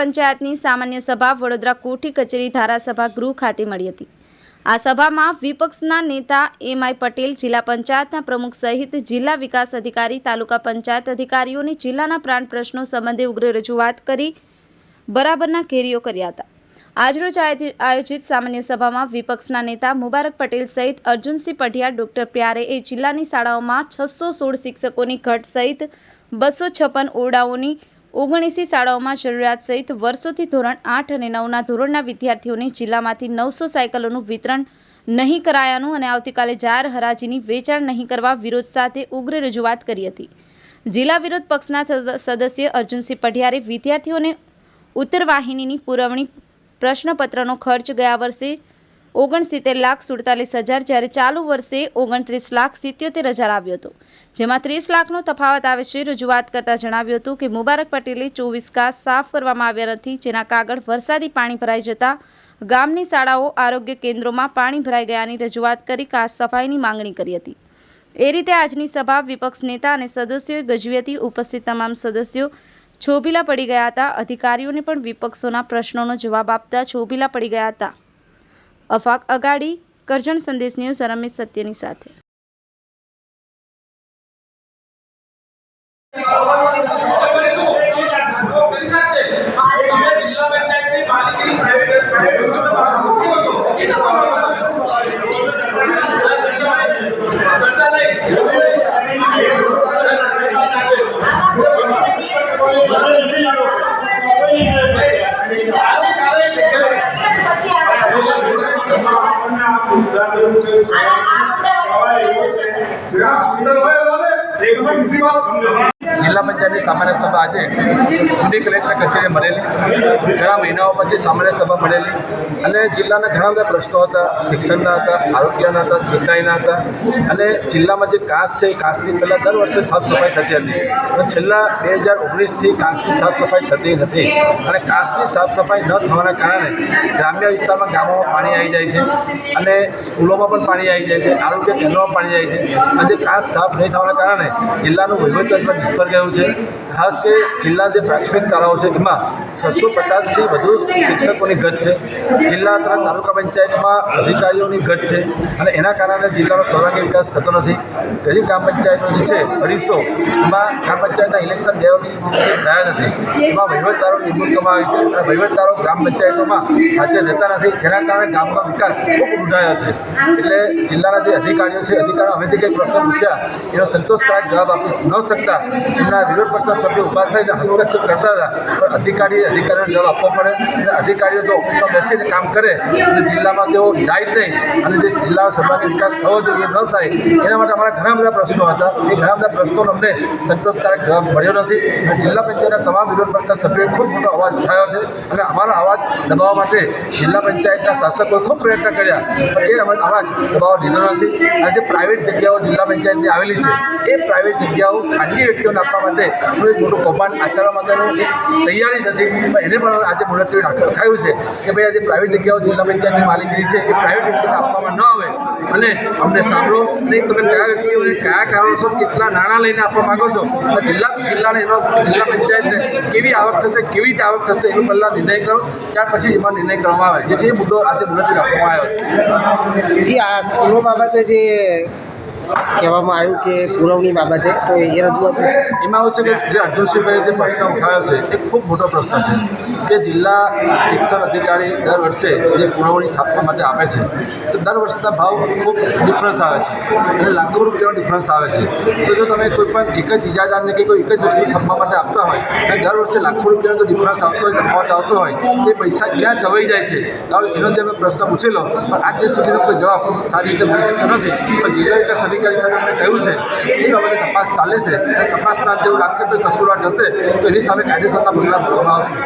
પંચાયતની સામાન્ય સભા વડોદરા કોઠી કચેરી ધારાસભા ગૃહ ખાતે મળી હતી. આ સભામાં વિપક્ષના નેતા એમ આઈ પટેલ, જિલ્લા પંચાયતના પ્રમુખ સહિત જિલ્લા વિકાસ અધિકારી, તાલુકા પંચાયત અધિકારીઓની જિલ્લાના પ્રાણ પ્રશ્નો સંબંધે ઉગ્ર રજૂઆત કરી બરાબરના ઘેરીઓ કર્યા હતા. આજરોજ આયોજિત સામાન્ય સભામાં વિપક્ષના નેતા મુબારક પટેલ સહિત અર્જુનસિંહ પઢિયા ડોક્ટર પ્યારે એ જિલ્લાની શાળાઓમાં છસો સોળ શિક્ષકોની ઘટ સહિત બસો છપ્પન ઓરડાઓની ઓગણીસી શાળાઓમાં જરૂરિયાત સહિત વર્ષોથી ધોરણ આઠ અને નવના ધોરણના વિદ્યાર્થીઓને જિલ્લામાંથી નવસો સાયકલોનું વિતરણ નહીં કરાયાનું અને આવતીકાલે જાહેર હરાજીની વેચાણ નહીં કરવા વિરોધ સાથે ઉગ્ર રજૂઆત કરી હતી. જિલ્લા વિરોધ પક્ષના સદસ્ય અર્જુનસિંહ પઢિયારે વિદ્યાર્થીઓને ઉત્તરવાહિનીની પુરવણી પ્રશ્નપત્રનો ખર્ચ ગયા વર્ષે ઓગણસિત્તેર લાખ સુડતાલીસ હજાર જ્યારે ચાલુ વર્ષે ઓગણત્રીસ લાખ સિત્યોતેર હજાર આવ્યો હતો. જેમાં ત્રીસ લાખનો તફાવત આવે છે, રજૂઆત કરતા જણાવ્યું હતું કે મુબારક પટેલે ચોવીસ કાસ સાફ કરવામાં આવ્યા નથી, જેના કાગળ વરસાદી પાણી ભરાઈ જતા ગામની શાળાઓ, આરોગ્ય કેન્દ્રોમાં પાણી ભરાઈ ગયાની રજૂઆત કરી કાસ સફાઈની માંગણી કરી હતી. એ રીતે આજની સભા વિપક્ષ નેતા અને સદસ્યોએ ગજવી હતી ઉપસ્થિત તમામ સદસ્યો છોભીલા પડી ગયા હતા. અધિકારીઓને પણ વિપક્ષોના પ્રશ્નોનો જવાબ આપતા છોભીલા પડી ગયા હતા. અફાક અગાડી કરજણ સંદેશ ન્યૂઝ રમેશ સત્યની સાથે. किसान भाई वाले एक मिनट किसी बात જિલ્લા પંચાયતની સામાન્ય સભા આજે જૂની કલેક્ટર કચેરીએ મળેલી. ઘણા મહિનાઓ પછી સામાન્ય સભા મળેલી અને જિલ્લાના ઘણા બધા પ્રશ્નો હતા, શિક્ષણના હતા, આરોગ્યના હતા, સિંચાઈના હતા અને જિલ્લામાં જે કાંસ છે એ પહેલાં દર વર્ષે સાફ સફાઈ થતી હતી. અને છેલ્લા બે હજાર ઓગણીસથી કાંસથી સાફ સફાઈ થતી નથી અને કાંસથી સાફ સફાઈ ન થવાના કારણે ગ્રામ્ય વિસ્તારમાં ગામોમાં પાણી આવી જાય છે અને સ્કૂલોમાં પણ પાણી આવી જાય છે, આરોગ્ય કેન્દ્રોમાં પાણી જાય છે. અને જે કાંસ સાફ નહીં થવાના કારણે જિલ્લાનું વહીવટતંત્ર નિષ્ફળ ગયું છે. ખાસ કે જિલ્લાની જે પ્રાથમિક શાળાઓ છે, એમાં છસો પચાસથી વધુ શિક્ષકોની ઘટ છે. જિલ્લા તથા તાલુકા પંચાયતમાં અધિકારીઓની ઘટ છે અને એના કારણે જિલ્લાનો સર્વાંગી વિકાસ થતો નથી. ગરીબ ગ્રામ પંચાયતો જે છે, અઢીસો એમાં ગ્રામ પંચાયતના ઇલેક્શન બે વર્ષ થયા નથી. એમાં વહીવટદારો કરવામાં આવી છે અને વહીવટદારો ગ્રામ પંચાયતોમાં હાજર રહેતા નથી. જેના કારણે ગામનો વિકાસ ખૂબ રૂઢાયો છે. એટલે જિલ્લાના જે અધિકારીઓ છે, અધિકારીઓ અમેથી કંઈક પ્રશ્ન પૂછ્યા, એનો સંતોષકારક જવાબ આપી ન શકતા એમના વિરોધ પક્ષના સભ્યો ઊભા થઈને હસ્તક્ષેપ કરતા હતા. પણ અધિકારી અધિકારીઓને જવાબ આપવો પડે અને અધિકારીઓ જો ઓફિસમાં બેસીને કામ કરે અને જિલ્લામાં તેઓ જાય નહીં. અને જે જિલ્લાનો સર્વાંગી વિકાસ થવો જોઈએ ન થાય, એના માટે અમારા ઘણા બધા પ્રશ્નો હતા. એ ઘણા બધા પ્રશ્નોનો અમને સંતોષકારક જવાબ મળ્યો નથી. અને જિલ્લા પંચાયતના તમામ વિરોધ પક્ષના સભ્યોએ ખૂબ મોટો અવાજ ઉઠાવ્યો છે અને અમારો અવાજ દબાવવા માટે જિલ્લા પંચાયતના શાસકોએ ખૂબ પ્રયત્ન કર્યા. પણ એ અવાજ દબાવવા દીધો નથી. અને જે પ્રાઇવેટ જગ્યાઓ જિલ્લા પંચાયતની આવેલી છે, એ પ્રાઇવેટ જગ્યાઓ ખાનગી વ્યક્તિઓને આપવા એનું એક મોટું કૌભાંડ આચરવા માટેનું એક તૈયારી નથી એને પણ આજે મુલતવી રાખ- રખાયું છે કે ભાઈ આજે પ્રાઇવેટ જગ્યાઓ જિલ્લા પંચાયતની માલિકીની છે, એ પ્રાઇવેટ વ્યક્તિને આપવામાં ન આવે. અને અમને સાંભળો નહીં તમે કયા વ્યક્તિઓને કયા કારણોસર કેટલા નાણાં લઈને આપવા માગો છો? જિલ્લા જિલ્લાને એનો જિલ્લા પંચાયતને કેવી આવક થશે, કેવી રીતે આવક થશે, એનો પહેલાં નિર્ણય કરો. ત્યાર પછી એમાં નિર્ણય કરવામાં આવે. જેથી એ મુદ્દો આજે મુલતવી રાખવામાં આવ્યો છે. આ સ્કૂલો બાબતે જે કહેવામાં આવ્યું કે પુરવણી બાબતે તો એ રજૂઆત એમાં એવું છે કે જે અર્જુનસિંહભાઈએ જે પ્રશ્ન ઉઠાવ્યો છે, એ ખૂબ મોટો પ્રશ્ન છે કે જિલ્લા શિક્ષણ અધિકારી દર વર્ષે જે પુરવણી છાપવા માટે આપે છે, તો દર વર્ષના ભાવ ખૂબ ડિફરન્સ આવે છે અને લાખો રૂપિયાનો ડિફરન્સ આવે છે. તો જો તમે કોઈ પણ એક જ ઇજાદારને કે કોઈ એક જ વસ્તુ છાપવા માટે આપતા હોય અને દર વર્ષે લાખો રૂપિયાનો જો ડિફરન્સ આવતો હોય તફાવત આવતો હોય એ પૈસા ક્યાં જવાઈ જાય છે? એનો જે મેં પ્રશ્ન પૂછેલો, પણ આજ સુધીનો કોઈ જવાબ સારી રીતે મળી શકતો નથી. પણ જિલ્લા વિકાસ અધિકારી સાહેબ અમને કહ્યું છે. એ બાબતે તપાસ ચાલે છે અને તપાસના જેવું લાગશે કે કસૂરવાર થશે તો એની સામે કાયદેસરના પગલાં ભરવામાં આવશે.